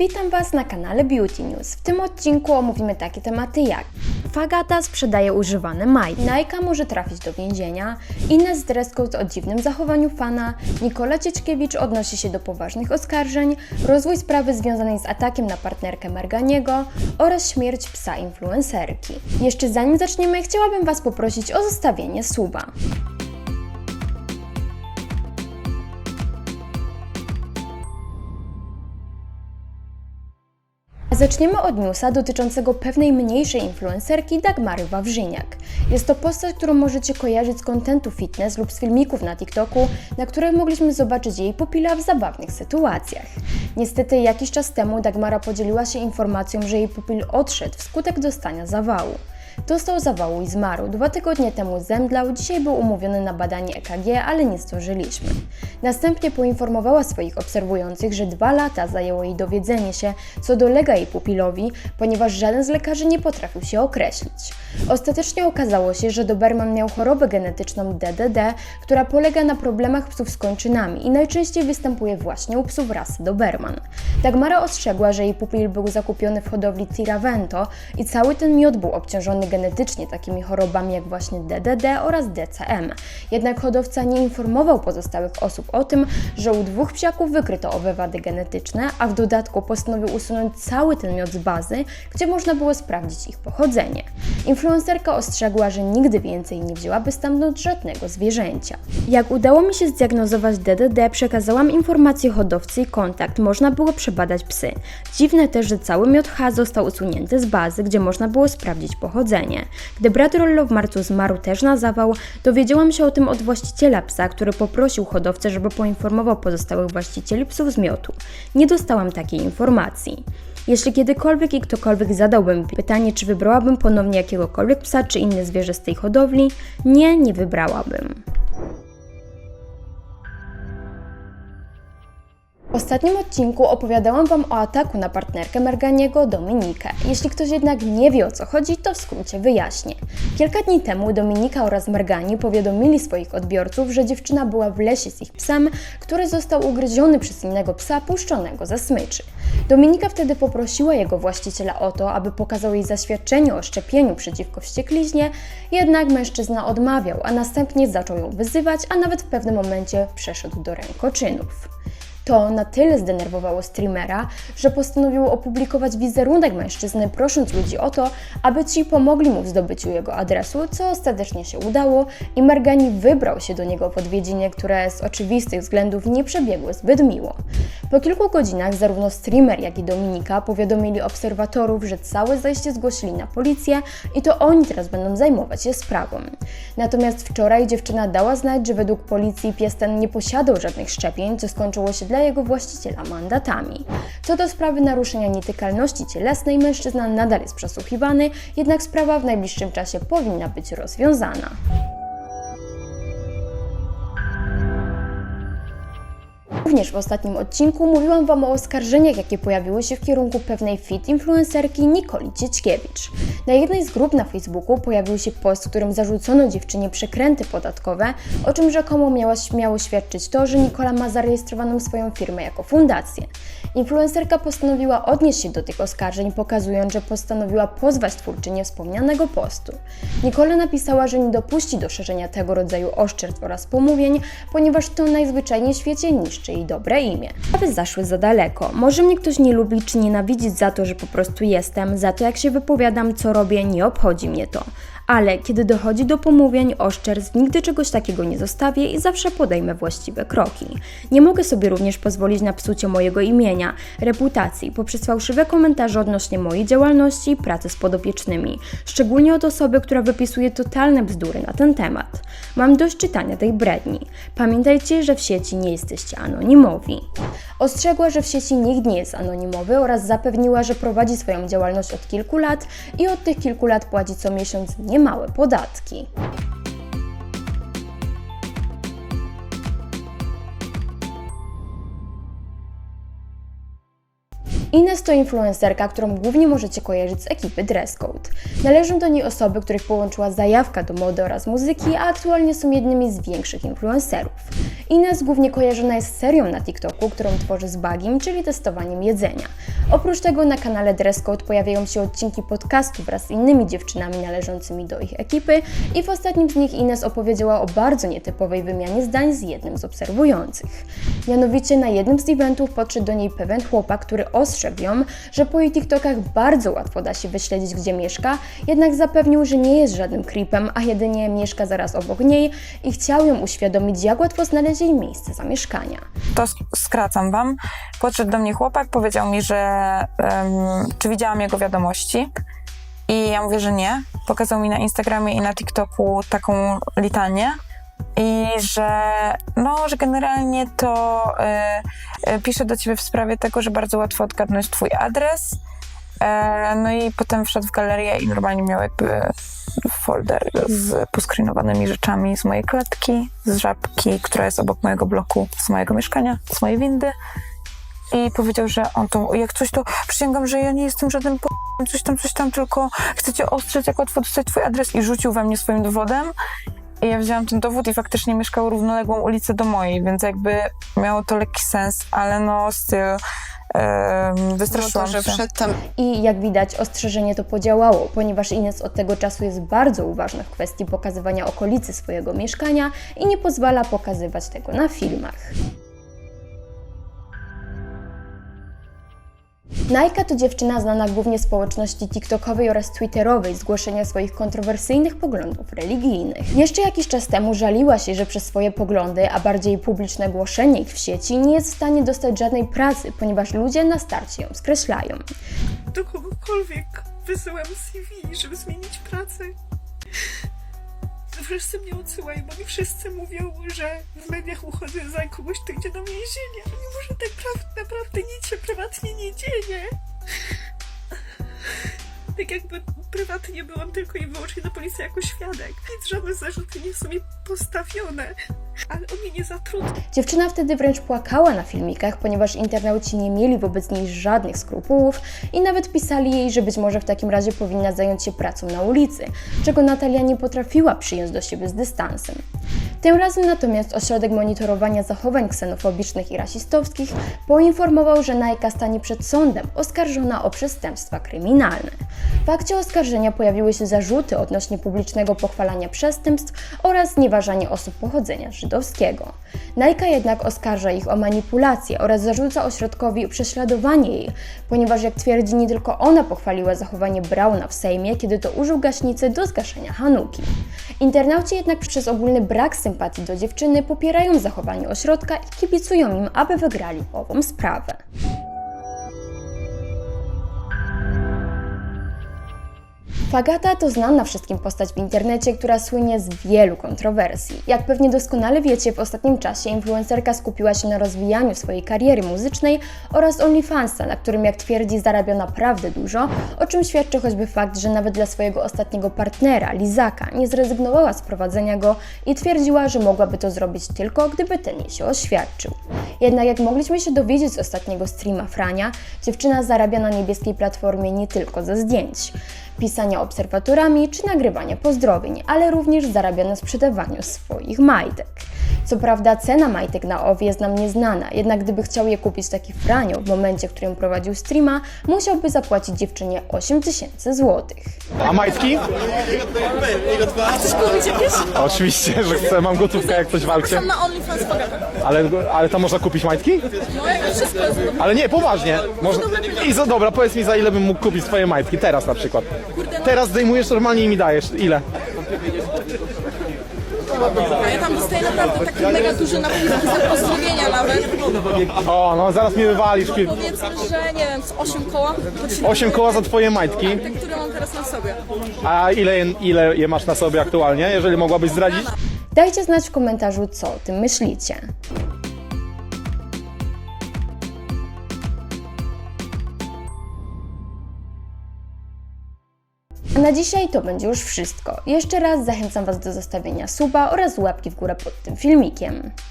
Witam Was na kanale Beauty News. W tym odcinku omówimy takie tematy jak Fagata sprzedaje używane majty, Najka może trafić do więzienia, Ines dress code o dziwnym zachowaniu fana, Nikola Cieczkiewicz odnosi się do poważnych oskarżeń, rozwój sprawy związanej z atakiem na partnerkę Merganiego oraz śmierć psa influencerki. Jeszcze zanim zaczniemy, chciałabym Was poprosić o zostawienie suba. Zaczniemy od newsa dotyczącego pewnej mniejszej influencerki Dagmary Wawrzyniak. Jest to postać, którą możecie kojarzyć z kontentu fitness lub z filmików na TikToku, na których mogliśmy zobaczyć jej pupila w zabawnych sytuacjach. Niestety jakiś czas temu Dagmara podzieliła się informacją, że jej pupil odszedł wskutek dostania zawału. Dostał zawału i zmarł. Dwa tygodnie temu zemdlał, dzisiaj był umówiony na badanie EKG, ale nie zdążyliśmy. Następnie poinformowała swoich obserwujących, że dwa lata zajęło jej dowiedzenie się, co dolega jej pupilowi, ponieważ żaden z lekarzy nie potrafił się określić. Ostatecznie okazało się, że Doberman miał chorobę genetyczną DDD, która polega na problemach psów z kończynami i najczęściej występuje właśnie u psów rasy Doberman. Dagmara ostrzegła, że jej pupil był zakupiony w hodowli Tiravento i cały ten miód był obciążony genetycznie takimi chorobami jak właśnie DDD oraz DCM. Jednak hodowca nie informował pozostałych osób o tym, że u dwóch psiaków wykryto owe wady genetyczne, a w dodatku postanowił usunąć cały ten miód z bazy, gdzie można było sprawdzić ich pochodzenie. Influencerka ostrzegła, że nigdy więcej nie wzięłaby stamtąd żadnego zwierzęcia. Jak udało mi się zdiagnozować DDD, przekazałam informację hodowcy i kontakt, można było przebadać psy. Dziwne też, że cały miód H został usunięty z bazy, gdzie można było sprawdzić pochodzenie. Gdy brat Rollo w marcu zmarł też na zawał, dowiedziałam się o tym od właściciela psa, który poprosił hodowcę, żeby poinformował pozostałych właścicieli psów z miotu. Nie dostałam takiej informacji. Jeśli kiedykolwiek i ktokolwiek zadałby mi pytanie, czy wybrałabym ponownie jakiegokolwiek psa czy inne zwierzę z tej hodowli, nie, nie wybrałabym. Ostatnim odcinku opowiadałam Wam o ataku na partnerkę Merganiego, Dominikę. Jeśli ktoś jednak nie wie o co chodzi, to w skrócie wyjaśnię. Kilka dni temu Dominika oraz Mergani powiadomili swoich odbiorców, że dziewczyna była w lesie z ich psem, który został ugryziony przez innego psa puszczonego ze smyczy. Dominika wtedy poprosiła jego właściciela o to, aby pokazał jej zaświadczenie o szczepieniu przeciwko wściekliźnie, jednak mężczyzna odmawiał, a następnie zaczął ją wyzywać, a nawet w pewnym momencie przeszedł do rękoczynów. To na tyle zdenerwowało streamera, że postanowił opublikować wizerunek mężczyzny, prosząc ludzi o to, aby ci pomogli mu w zdobyciu jego adresu, co ostatecznie się udało i Mergani wybrał się do niego w odwiedzinie, które z oczywistych względów nie przebiegły zbyt miło. Po kilku godzinach zarówno streamer, jak i Dominika powiadomili obserwatorów, że całe zajście zgłosili na policję i to oni teraz będą zajmować się sprawą. Natomiast wczoraj dziewczyna dała znać, że według policji pies ten nie posiadał żadnych szczepień, co skończyło się dla jego właściciela mandatami. Co do sprawy naruszenia nietykalności cielesnej, mężczyzna nadal jest przesłuchiwany, jednak sprawa w najbliższym czasie powinna być rozwiązana. Również w ostatnim odcinku mówiłam Wam o oskarżeniach, jakie pojawiły się w kierunku pewnej fit influencerki Nikoli Cieczkiewicz. Na jednej z grup na Facebooku pojawił się post, w którym zarzucono dziewczynie przekręty podatkowe, o czym rzekomo miała, miało świadczyć to, że Nikola ma zarejestrowaną swoją firmę jako fundację. Influencerka postanowiła odnieść się do tych oskarżeń, pokazując, że postanowiła pozwać twórczynię wspomnianego postu. Nikola napisała, że nie dopuści do szerzenia tego rodzaju oszczerstw oraz pomówień, ponieważ to najzwyczajniej w świecie niszczy jej dobre imię. Sprawy zaszły za daleko. Może mnie ktoś nie lubi czy nienawidzić za to, że po prostu jestem, za to jak się wypowiadam, co robię, nie obchodzi mnie to. Ale kiedy dochodzi do pomówień, oszczerstw, nigdy czegoś takiego nie zostawię i zawsze podejmę właściwe kroki. Nie mogę sobie również pozwolić na psucie mojego imienia, reputacji poprzez fałszywe komentarze odnośnie mojej działalności i pracy z podopiecznymi, szczególnie od osoby, która wypisuje totalne bzdury na ten temat. Mam dość czytania tej bredni. Pamiętajcie, że w sieci nie jesteście anonimowi. Ostrzegła, że w sieci nikt nie jest anonimowy oraz zapewniła, że prowadzi swoją działalność od kilku lat i od tych kilku lat płaci co miesiąc niemałe podatki. Ines to influencerka, którą głównie możecie kojarzyć z ekipy Dress Code. Należą do niej osoby, których połączyła zajawka do mody oraz muzyki, a aktualnie są jednymi z większych influencerów. Ines głównie kojarzona jest z serią na TikToku, którą tworzy z Bagim, czyli testowaniem jedzenia. Oprócz tego na kanale Dress Code pojawiają się odcinki podcastu wraz z innymi dziewczynami należącymi do ich ekipy i w ostatnim z nich Ines opowiedziała o bardzo nietypowej wymianie zdań z jednym z obserwujących. Mianowicie na jednym z eventów podszedł do niej pewien chłopak, który ostrzegł ją, że po jej TikTokach bardzo łatwo da się wyśledzić, gdzie mieszka, jednak zapewnił, że nie jest żadnym creepem, a jedynie mieszka zaraz obok niej i chciał ją uświadomić, jak łatwo znaleźć jej miejsce zamieszkania. To sk- skracam wam. Podszedł do mnie chłopak, powiedział mi, że em, czy widziałam jego wiadomości. I ja mówię, że nie. Pokazał mi na Instagramie i na TikToku taką litanię. I że, no, że generalnie to e, pisze do ciebie w sprawie tego, że bardzo łatwo odgadnąć twój adres. E, no i potem wszedł w galerię i normalnie miał jakby folder z poscreenowanymi rzeczami z mojej klatki, z żabki, która jest obok mojego bloku, z mojego mieszkania, z mojej windy. I powiedział, że on to, jak coś to, przysięgam, że ja nie jestem żaden po... coś tam, coś tam, tylko chcecie ostrzec, jak łatwo dostać twój adres i rzucił we mnie swoim dowodem. I ja wzięłam ten dowód i faktycznie mieszkał równoległą ulicę do mojej, więc jakby miało to lekki sens, ale no styl um, wystraszyłam No to, że się. wszedł tam I jak widać, ostrzeżenie to podziałało, ponieważ Ines od tego czasu jest bardzo uważna w kwestii pokazywania okolicy swojego mieszkania i nie pozwala pokazywać tego na filmach. Najka to dziewczyna znana głównie z społeczności TikTokowej oraz Twitterowej z głoszenia swoich kontrowersyjnych poglądów religijnych. Jeszcze jakiś czas temu żaliła się, że przez swoje poglądy, a bardziej publiczne głoszenie ich w sieci nie jest w stanie dostać żadnej pracy, ponieważ ludzie na starcie ją skreślają. do kogokolwiek wysyłam CV, żeby zmienić pracę. Wszyscy mnie odsyłają, bo mi wszyscy mówią, że w mediach uchodzę za kogoś, kto idzie do więzienia. Mimo, że tak pra- naprawdę nic się prywatnie nie dzieje. Tak jakby prywatnie byłam tylko i wyłącznie na policji jako świadek. Więc żadne zarzuty nie są mi postawione. Ale on mnie nie zatrudnił. Dziewczyna wtedy wręcz płakała na filmikach, ponieważ internauci nie mieli wobec niej żadnych skrupułów i nawet pisali jej, że być może w takim razie powinna zająć się pracą na ulicy, czego Natalia nie potrafiła przyjąć do siebie z dystansem. Tym razem natomiast ośrodek monitorowania zachowań ksenofobicznych i rasistowskich poinformował, że Najka stanie przed sądem oskarżona o przestępstwa kryminalne. W akcie oskarżenia pojawiły się zarzuty odnośnie publicznego pochwalania przestępstw oraz osób pochodzenia żydowskiego. Najka jednak oskarża ich o manipulację oraz zarzuca ośrodkowi prześladowanie jej, ponieważ jak twierdzi, nie tylko ona pochwaliła zachowanie Brauna w Sejmie, kiedy to użył gaśnicy do zgaszenia Hanuki. Internauci jednak przez ogólny brak sympatii do dziewczyny popierają zachowanie ośrodka i kibicują im, aby wygrali ową sprawę. Fagata to znana wszystkim postać w internecie, która słynie z wielu kontrowersji. Jak pewnie doskonale wiecie, w ostatnim czasie influencerka skupiła się na rozwijaniu swojej kariery muzycznej oraz OnlyFansa, na którym jak twierdzi zarabia naprawdę dużo, o czym świadczy choćby fakt, że nawet dla swojego ostatniego partnera, Lizaka, nie zrezygnowała z prowadzenia go i twierdziła, że mogłaby to zrobić tylko, gdyby ten jej się oświadczył. Jednak jak mogliśmy się dowiedzieć z ostatniego streama Frania, dziewczyna zarabia na niebieskiej platformie nie tylko ze zdjęć pisania obserwatorami czy nagrywania pozdrowień, ale również zarabia na sprzedawaniu swoich majtek. Co prawda cena majtek na OW jest nam nieznana, jednak gdyby chciał je kupić taki Franio w momencie, w którym prowadził streama, musiałby zapłacić dziewczynie 8000 złotych. A majtki? Chcesz kupić jakieś? Oczywiście, że chcę. Mam gotówkę jak ktoś walczy. Sam na OnlyFans pogadam. Ale, ale tam można kupić majtki? No jak wszystko jest Ale nie, poważnie. Można... I za, dobra, powiedz mi za ile bym mógł kupić swoje majtki. Teraz na przykład. Teraz zdejmujesz normalnie i mi dajesz. Ile? A ja tam dostaję naprawdę taki mega duży napis za pozdrowienia nawet. O, no zaraz mi wywalisz. pi- Powiedzmy, że nie wiem, z 8 koła. To ci- Osiem koła za twoje majtki. Te, które mam teraz na sobie. A ile, ile je masz na sobie aktualnie, jeżeli mogłabyś zdradzić? Dajcie znać w komentarzu, co o tym myślicie. Na dzisiaj to będzie już wszystko. Jeszcze raz zachęcam Was do zostawienia suba oraz łapki w górę pod tym filmikiem.